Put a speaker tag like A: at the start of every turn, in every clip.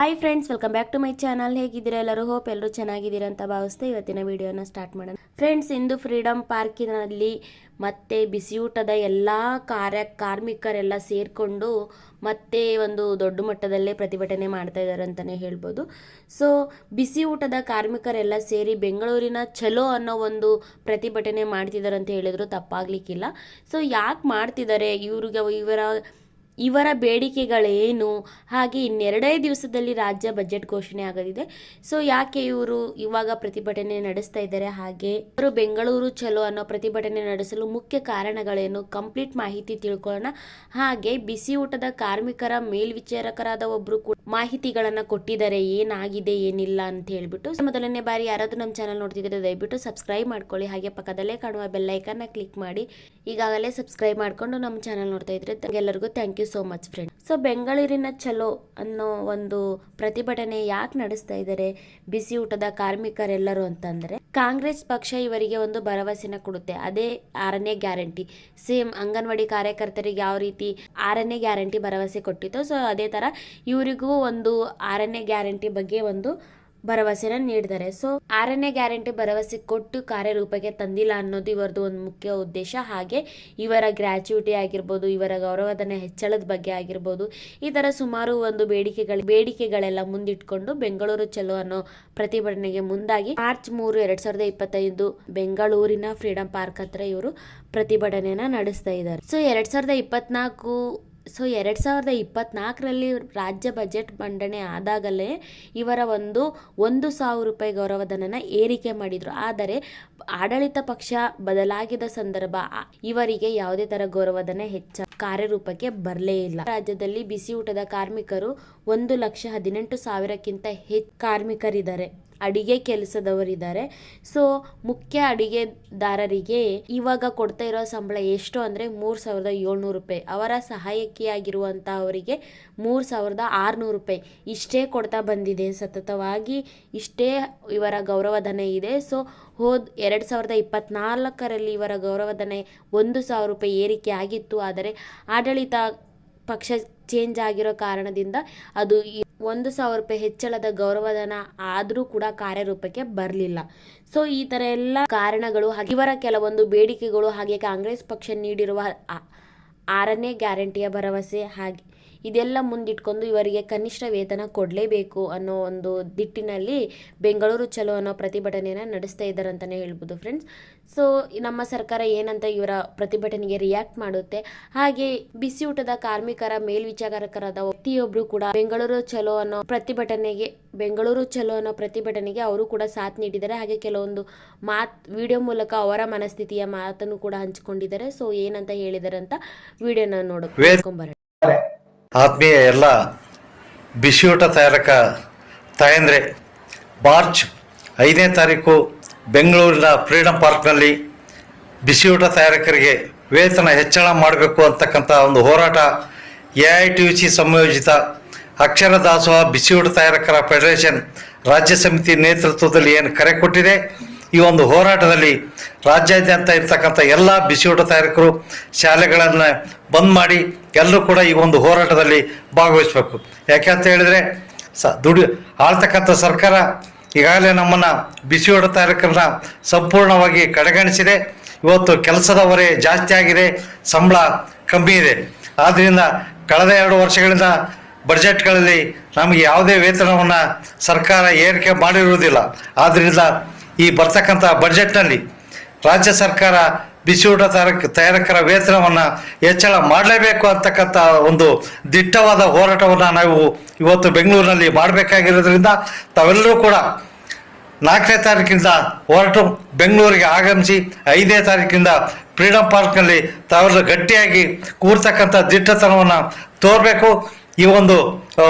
A: Hi friends welcome back to my channel ಹೇಗಿದ್ದೀರಾ ಎಲ್ಲರೂ? Hope ಎಲ್ಲರೂ ಚೆನ್ನಾಗಿದ್ದೀರಾ ಅಂತ ಭಾವಿಸ್ತಾ ಇವತ್ತಿನ ವಿಡಿಯೋನ ಸ್ಟಾರ್ಟ್ ಮಾಡೋಣ. ಫ್ರೆಂಡ್ಸ್ ಇಂದು ಫ್ರೀಡಮ್ ಪಾರ್ಕಿನಲ್ಲಿ ಮತ್ತೆ ಬಿಸಿಯೂಟದ ಎಲ್ಲ ಕಾರ್ಯ ಕಾರ್ಮಿಕರೆಲ್ಲ ಸೇರಿಕೊಂಡು ಮತ್ತೆ ಒಂದು ದೊಡ್ಡ ಮಟ್ಟದಲ್ಲೇ ಪ್ರತಿಭಟನೆ ಮಾಡ್ತಾ ಇದ್ದಾರೆ ಅಂತಲೇ ಹೇಳ್ಬೋದು. ಸೊ ಬಿಸಿ ಊಟದ ಕಾರ್ಮಿಕರೆಲ್ಲ ಸೇರಿ ಬೆಂಗಳೂರಿನ ಚಲೋ ಅನ್ನೋ ಒಂದು ಪ್ರತಿಭಟನೆ ಮಾಡ್ತಿದ್ದಾರೆ ಅಂತ ಹೇಳಿದ್ರು. ತಪ್ಪಾಗ್ಲಿಕ್ಕಿಲ್ಲ. ಸೊ ಯಾಕೆ ಮಾಡ್ತಿದ್ದಾರೆ? ಇವ್ರಿಗೆ ಇವರ ಇವರ ಬೇಡಿಕೆಗಳೇನು? ಹಾಗೆ ಇನ್ನೆರಡೇ ದಿವಸದಲ್ಲಿ ರಾಜ್ಯ ಬಜೆಟ್ ಘೋಷಣೆ ಆಗಲಿದೆ. ಸೊ ಯಾಕೆ ಇವರು ಇವಾಗ ಪ್ರತಿಭಟನೆ ನಡೆಸ್ತಾ ಇದ್ದಾರೆ? ಹಾಗೆ ಇವರು ಬೆಂಗಳೂರು ಚಲೋ ಅನ್ನೋ ಪ್ರತಿಭಟನೆ ನಡೆಸಲು ಮುಖ್ಯ ಕಾರಣಗಳೇನು? ಕಂಪ್ಲೀಟ್ ಮಾಹಿತಿ ತಿಳ್ಕೊಳ್ಳೋಣ. ಹಾಗೆ ಬಿಸಿ ಊಟದ ಕಾರ್ಮಿಕರ ಮೇಲ್ವಿಚಾರಕರಾದ ಒಬ್ರು ಕೂಡ ಮಾಹಿತಿಗಳನ್ನ ಕೊಟ್ಟಿದ್ದಾರೆ. ಏನಾಗಿದೆ, ಏನಿಲ್ಲ ಅಂತ ಹೇಳ್ಬಿಟ್ಟು. ಮೊದಲನೇ ಬಾರಿ ಯಾರಾದ್ರೂ ನಮ್ಮ ಚಾನಲ್ ನೋಡ್ತಿದ್ರೆ ದಯವಿಟ್ಟು ಸಬ್ಸ್ಕ್ರೈಬ್ ಮಾಡ್ಕೊಳ್ಳಿ. ಹಾಗೆ ಪಕ್ಕದಲ್ಲೇ ಕಾಣುವ ಬೆಲ್ ಐಕನ್ನ ಕ್ಲಿಕ್ ಮಾಡಿ. ಈಗಾಗಲೇ ಸಬ್ಸ್ಕ್ರೈಬ್ ಮಾಡ್ಕೊಂಡು ನಮ್ಮ ಚಾನಲ್ ನೋಡ್ತಾ ಇದ್ರೆ ಎಲ್ಲರಿಗೂ thank you so much friend so ಬೆಂಗಳೂರಿನ ಚಲೋ ಅನ್ನೋ ಒಂದು ಪ್ರತಿಭಟನೆ ಯಾಕೆ ನಡೆಸ್ತಾ ಇದ್ದಾರೆ ಬಿಸಿ ಊಟದ ಕಾರ್ಮಿಕರೆಲ್ಲರೂ ಅಂತಂದ್ರೆ, ಕಾಂಗ್ರೆಸ್ ಪಕ್ಷ ಇವರಿಗೆ ಒಂದು ಭರವಸೆನ ಕೊಡುತ್ತೆ. ಅದೇ ಆರನೇ ಗ್ಯಾರಂಟಿ ಸೇಮ್ ಅಂಗನವಾಡಿ ಕಾರ್ಯಕರ್ತರಿಗೆ ಯಾವ ರೀತಿ ಆರನೇ ಗ್ಯಾರಂಟಿ ಭರವಸೆ ಕೊಟ್ಟಿತ್ತು ಸೊ ಅದೇ ತರ ಇವರಿಗೂ ಒಂದು ಆರನೇ ಗ್ಯಾರಂಟಿ ಬಗ್ಗೆ ಒಂದು ಭರವಸೆನ ನೀಡಿದ್ದಾರೆ. ಸೊ, ಆರನೇ ಗ್ಯಾರಂಟಿ ಭರವಸೆ ಕೊಟ್ಟು ಕಾರ್ಯರೂಪಕ್ಕೆ ತಂದಿಲ್ಲ ಅನ್ನೋದು ಇವರದು ಒಂದು ಮುಖ್ಯ ಉದ್ದೇಶ. ಹಾಗೆ ಇವರ ಗ್ರ್ಯಾಚುಯಿಟಿ ಆಗಿರ್ಬೋದು, ಇವರ ಗೌರವಧನ ಹೆಚ್ಚಳದ ಬಗ್ಗೆ ಆಗಿರ್ಬೋದು, ಈ ಥರ ಸುಮಾರು ಒಂದು ಬೇಡಿಕೆಗಳ, ಬೇಡಿಕೆಗಳೆಲ್ಲ ಮುಂದಿಟ್ಕೊಂಡು ಬೆಂಗಳೂರು ಚಲೋ ಅನ್ನೋ ಪ್ರತಿಭಟನೆಗೆ ಮುಂದಾಗಿ ಮಾರ್ಚ್ ಮೂರು, ಎರಡ್ ಸಾವಿರದ ಇಪ್ಪತ್ತೈದು ಬೆಂಗಳೂರಿನ ಫ್ರೀಡಂ ಪಾರ್ಕ್ ಹತ್ರ ಇವರು ಪ್ರತಿಭಟನೆಯನ್ನ ನಡೆಸ್ತಾ ಇದ್ದಾರೆ. ಸೊ, ಎರಡು ಸಾವಿರದ ಇಪ್ಪತ್ನಾಲ್ಕು ಸೊ ಎರಡು ಸಾವಿರದ ಇಪ್ಪತ್ನಾಲ್ಕರಲ್ಲಿ ರಾಜ್ಯ ಬಜೆಟ್ ಮಂಡನೆ ಆದಾಗಲೇ ಇವರ ಒಂದು ಒಂದು ಸಾವಿರ ರೂಪಾಯಿ ಗೌರವಧನನ ಏರಿಕೆ ಮಾಡಿದರು. ಆದರೆ, ಆಡಳಿತ ಪಕ್ಷ ಬದಲಾಗಿದ ಸಂದರ್ಭ, ಇವರಿಗೆ ಯಾವುದೇ ಥರ ಗೌರವಧನ ಹೆಚ್ಚ ಕಾರ್ಯರೂಪಕ್ಕೆ ಬರಲೇ ಇಲ್ಲ. ರಾಜ್ಯದಲ್ಲಿ ಬಿಸಿ ಊಟದ ಕಾರ್ಮಿಕರು ಒಂದು ಲಕ್ಷ ಹದಿನೆಂಟು ಸಾವಿರಕ್ಕಿಂತ ಹೆಚ್ಚು ಕಾರ್ಮಿಕರಿದ್ದಾರೆ. ಅಡಿಗೆ ಕೆಲಸದವರಿದ್ದಾರೆ. ಸೊ ಮುಖ್ಯ ಅಡಿಗೆದಾರರಿಗೆ ಇವಾಗ ಕೊಡ್ತಾ ಇರೋ ಸಂಬಳ ಎಷ್ಟು ಅಂದರೆ ಮೂರು ಸಾವಿರದ ಏಳ್ನೂರು ರೂಪಾಯಿ. ಅವರ ಸಹಾಯಕಿಯಾಗಿರುವಂತಹವರಿಗೆ ಮೂರು ಸಾವಿರದ ಆರುನೂರು ರೂಪಾಯಿ. ಇಷ್ಟೇ ಕೊಡ್ತಾ ಬಂದಿದೆ. ಸತತವಾಗಿ ಇಷ್ಟೇ ಇವರ ಗೌರವಧನ ಇದೆ. ಸೊ ಹೋದ್ ಎರಡು ಸಾವಿರದ ಇಪ್ಪತ್ನಾಲ್ಕರಲ್ಲಿ ಇವರ ಗೌರವಧನ ಒಂದು ಸಾವಿರ ರೂಪಾಯಿ ಏರಿಕೆ ಆಗಿತ್ತು. ಆದರೆ ಆಡಳಿತ ಪಕ್ಷ ಚೇಂಜ್ ಆಗಿರೋ ಕಾರಣದಿಂದ ಅದು ಒಂದು ಸಾವಿರ ರೂಪಾಯಿ ಹೆಚ್ಚಳದ ಗೌರವಧನ ಆದರೂ ಕೂಡ ಕಾರ್ಯರೂಪಕ್ಕೆ ಬರಲಿಲ್ಲ. ಸೊ ಈ ಥರ ಎಲ್ಲ ಕಾರಣಗಳು ಇವರ ಕೆಲವೊಂದು ಬೇಡಿಕೆಗಳು ಹಾಗೆ ಕಾಂಗ್ರೆಸ್ ಪಕ್ಷ ನೀಡಿರುವ ಆರನೇ ಗ್ಯಾರಂಟಿಯ ಭರವಸೆ ಹಾಗೆ ಇದೆಲ್ಲ ಮುಂದಿಟ್ಕೊಂಡು ಇವರಿಗೆ ಕನಿಷ್ಠ ವೇತನ ಕೊಡಲೇಬೇಕು ಅನ್ನೋ ಒಂದು ದಿಟ್ಟಿನಲ್ಲಿ ಬೆಂಗಳೂರು ಚಲೋ ಅನ್ನೋ ಪ್ರತಿಭಟನೆಯನ್ನು ನಡೆಸ್ತಾ ಇದ್ದಾರೆ ಅಂತಲೇ ಹೇಳ್ಬೋದು ಫ್ರೆಂಡ್ಸ್ ಸೊ ನಮ್ಮ ಸರ್ಕಾರ ಏನಂತ ಇವರ ಪ್ರತಿಭಟನೆಗೆ ರಿಯಾಕ್ಟ್ ಮಾಡುತ್ತೆ? ಹಾಗೆ ಬಿಸಿಯೂಟದ ಊಟದ ಕಾರ್ಮಿಕರ ಮೇಲ್ವಿಚಾರಕರಾದ ವ್ಯಕ್ತಿಯೊಬ್ರು ಕೂಡ ಬೆಂಗಳೂರು ಚಲೋ ಅನ್ನೋ ಪ್ರತಿಭಟನೆಗೆ ಬೆಂಗಳೂರು ಚಲೋ ಅನ್ನೋ ಪ್ರತಿಭಟನೆಗೆ ಅವರು ಕೂಡ ಸಾಥ್ ನೀಡಿದ್ದಾರೆ. ಹಾಗೆ ಕೆಲವೊಂದು ಮಾತ್ ವಿಡಿಯೋ ಮೂಲಕ ಅವರ ಮನಸ್ಥಿತಿಯ ಮಾತನ್ನು ಕೂಡ ಹಂಚಿಕೊಂಡಿದ್ದಾರೆ. ಸೊ ಏನಂತ ಹೇಳಿದಾರೆ ಅಂತ ವಿಡಿಯೋನ ನೋಡ್ಕೊಂಬರೋಣ
B: ಆತ್ಮೀಯ ಎಲ್ಲ ಬಿಸಿಯೂಟ ತಯಾರಕ ತಾಯಂದ್ರೆ ಮಾರ್ಚ್ ಐದನೇ ತಾರೀಕು ಬೆಂಗಳೂರಿನ ಫ್ರೀಡಂ ಪಾರ್ಕ್ನಲ್ಲಿ ಬಿಸಿಯೂಟ ತಯಾರಕರಿಗೆ ವೇತನ ಹೆಚ್ಚಳ ಮಾಡಬೇಕು ಅಂತಕ್ಕಂಥ ಒಂದು ಹೋರಾಟ A I T U C ಸಂಯೋಜಿತ ಅಕ್ಷರ ದಾಸೋಹ ಬಿಸಿಯೂಟ ತಯಾರಕರ ಫೆಡರೇಷನ್ ರಾಜ್ಯ ಸಮಿತಿ ನೇತೃತ್ವದಲ್ಲಿ ಏನು ಕರೆ ಕೊಟ್ಟಿದೆ. ಈ ಒಂದು ಹೋರಾಟದಲ್ಲಿ ರಾಜ್ಯಾದ್ಯಂತ ಇರ್ತಕ್ಕಂಥ ಎಲ್ಲ ಬಿಸಿಯೂಟ ತಯಾರಕರು ಶಾಲೆಗಳನ್ನು ಬಂದ್ ಮಾಡಿ ಎಲ್ಲರೂ ಕೂಡ ಈ ಒಂದು ಹೋರಾಟದಲ್ಲಿ ಭಾಗವಹಿಸಬೇಕು. ಯಾಕೆ ಅಂತ ಹೇಳಿದರೆ ಸ ದುಡಿ ಆಳ್ತಕ್ಕಂಥ ಸರ್ಕಾರ ಈಗಾಗಲೇ ನಮ್ಮನ್ನು ಬಿಸಿಯೂಟ ತಯಾರಕರನ್ನ ಸಂಪೂರ್ಣವಾಗಿ ಕಡೆಗಣಿಸಿದೆ. ಇವತ್ತು ಕೆಲಸದ ಹೊರೆ ಜಾಸ್ತಿ ಆಗಿದೆ, ಸಂಬಳ ಕಮ್ಮಿ ಇದೆ. ಆದ್ದರಿಂದ ಕಳೆದ ಎರಡು ವರ್ಷಗಳಿಂದ ಬಡ್ಜೆಟ್ಗಳಲ್ಲಿ ನಮಗೆ ಯಾವುದೇ ವೇತನವನ್ನು ಸರ್ಕಾರ ಏರಿಕೆ ಮಾಡಿರುವುದಿಲ್ಲ. ಆದ್ದರಿಂದ ಈ ಬರ್ತಕ್ಕಂಥ ಬಜೆಟ್ನಲ್ಲಿ ರಾಜ್ಯ ಸರ್ಕಾರ ಬಿಸಿಯೂಟ ತಯಾರಕ, ತಯಾರಕರ ವೇತನವನ್ನು ಹೆಚ್ಚಳ ಮಾಡಲೇಬೇಕು ಅಂತಕ್ಕಂಥ ಒಂದು ದಿಟ್ಟವಾದ ಹೋರಾಟವನ್ನು ನಾವು ಇವತ್ತು ಬೆಂಗಳೂರಿನಲ್ಲಿ ಮಾಡಬೇಕಾಗಿರೋದ್ರಿಂದ ತಾವೆಲ್ಲರೂ ಕೂಡ ನಾಲ್ಕನೇ ತಾರೀಕಿಂದ ಹೊರಟು ಬೆಂಗಳೂರಿಗೆ ಆಗಮಿಸಿ ಐದನೇ ತಾರೀಕಿಂದ ಫ್ರೀಡಂ ಪಾರ್ಕ್ನಲ್ಲಿ ತಾವೆಲ್ಲ ಗಟ್ಟಿಯಾಗಿ ಕೂರ್ತಕ್ಕಂಥ ದಿಟ್ಟತನವನ್ನು ತೋರಬೇಕು. ಈ ಒಂದು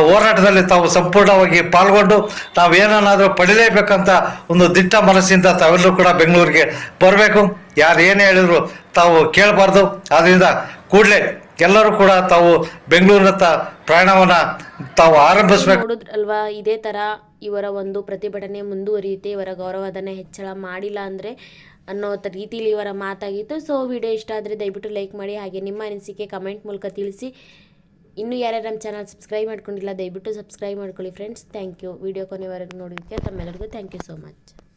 B: ಹೋರಾಟದಲ್ಲಿ ತಾವು ಸಂಪೂರ್ಣವಾಗಿ ಪಾಲ್ಗೊಂಡು ನಾವೇನಾದರೂ ಪಡಿಲೇಬೇಕಂತ ಒಂದು ದಿಟ್ಟ ಮನಸ್ಸಿಂದ ತಾವೆಲ್ಲರೂ ಕೂಡ ಬೆಂಗಳೂರಿಗೆ ಬರಬೇಕು. ಯಾರು ಏನೇ ಹೇಳಿದ್ರು ತಾವು ಕೇಳಬಾರ್ದು. ಆದ್ದರಿಂದ ಕೂಡಲೇ ಎಲ್ಲರೂ ಕೂಡ ತಾವು ಬೆಂಗಳೂರಿನತ್ತ ಪ್ರಯಾಣವನ್ನು ತಾವು ಆರಂಭಿಸಬೇಕು.
A: ಅಲ್ವಾ ಇದೇ ಥರ ಇವರ ಒಂದು ಪ್ರತಿಭಟನೆ ಮುಂದುವರಿಯುತ್ತೆ. ಇವರ ಗೌರವಧನ ಹೆಚ್ಚಳ ಮಾಡಿಲ್ಲ ಅಂದರೆ ಅನ್ನೋ ರೀತಿಯಲ್ಲಿ ಇವರ ಮಾತಾಗಿತ್ತು. ಸೊ ವಿಡಿಯೋ ಇಷ್ಟ ಆದರೆ ದಯವಿಟ್ಟು ಲೈಕ್ ಮಾಡಿ. ಹಾಗೆ ನಿಮ್ಮ ಅನಿಸಿಕೆ ಕಮೆಂಟ್ ಮೂಲಕ ತಿಳಿಸಿ. ಇನ್ನೂ ಯಾರ್ಯಾರು ನಮ್ಮ ಚಾನಲ್ ಸಬ್ಸ್ಕ್ರೈಬ್ ಮಾಡ್ಕೊಂಡಿಲ್ಲ, ದಯವಿಟ್ಟು ಸಬ್ಸ್ಕ್ರೈಬ್ ಮಾಡ್ಕೊಳ್ಳಿ ಫ್ರೆಂಡ್ಸ್ ಥ್ಯಾಂಕ್ ಯು ವಿಡಿಯೋ ಕೊನೆವರೆಗೂ ನೋಡಿದ್ದಕ್ಕೆ ತಮ್ಮೆಲ್ಲರಿಗೂ ಥ್ಯಾಂಕ್ ಯು ಸೋ ಮಚ್